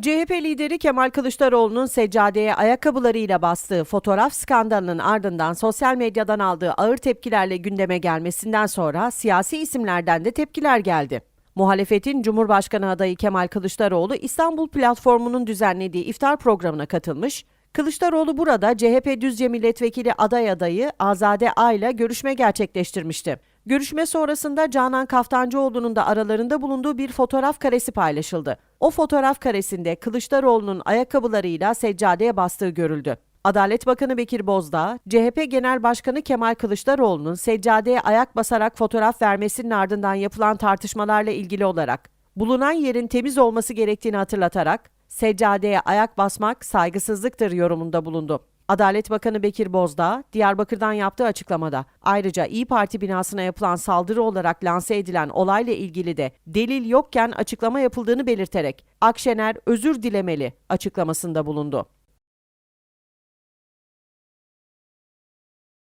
CHP lideri Kemal Kılıçdaroğlu'nun seccadeye ayakkabılarıyla bastığı fotoğraf skandalının ardından sosyal medyadan aldığı ağır tepkilerle gündeme gelmesinden sonra siyasi isimlerden de tepkiler geldi. Muhalefetin Cumhurbaşkanı adayı Kemal Kılıçdaroğlu İstanbul platformunun düzenlediği iftar programına katılmış. Kılıçdaroğlu burada CHP Düzce Milletvekili aday adayı Azade A ile görüşme gerçekleştirmişti. Görüşme sonrasında Canan Kaftancıoğlu'nun da aralarında bulunduğu bir fotoğraf karesi paylaşıldı. O fotoğraf karesinde Kılıçdaroğlu'nun ayakkabılarıyla seccadeye bastığı görüldü. Adalet Bakanı Bekir Bozdağ, CHP Genel Başkanı Kemal Kılıçdaroğlu'nun seccadeye ayak basarak fotoğraf vermesinin ardından yapılan tartışmalarla ilgili olarak bulunan yerin temiz olması gerektiğini hatırlatarak seccadeye ayak basmak saygısızlıktır yorumunda bulundu. Adalet Bakanı Bekir Bozdağ, Diyarbakır'dan yaptığı açıklamada ayrıca İyi Parti binasına yapılan saldırı olarak lanse edilen olayla ilgili de delil yokken açıklama yapıldığını belirterek Akşener özür dilemeli açıklamasında bulundu.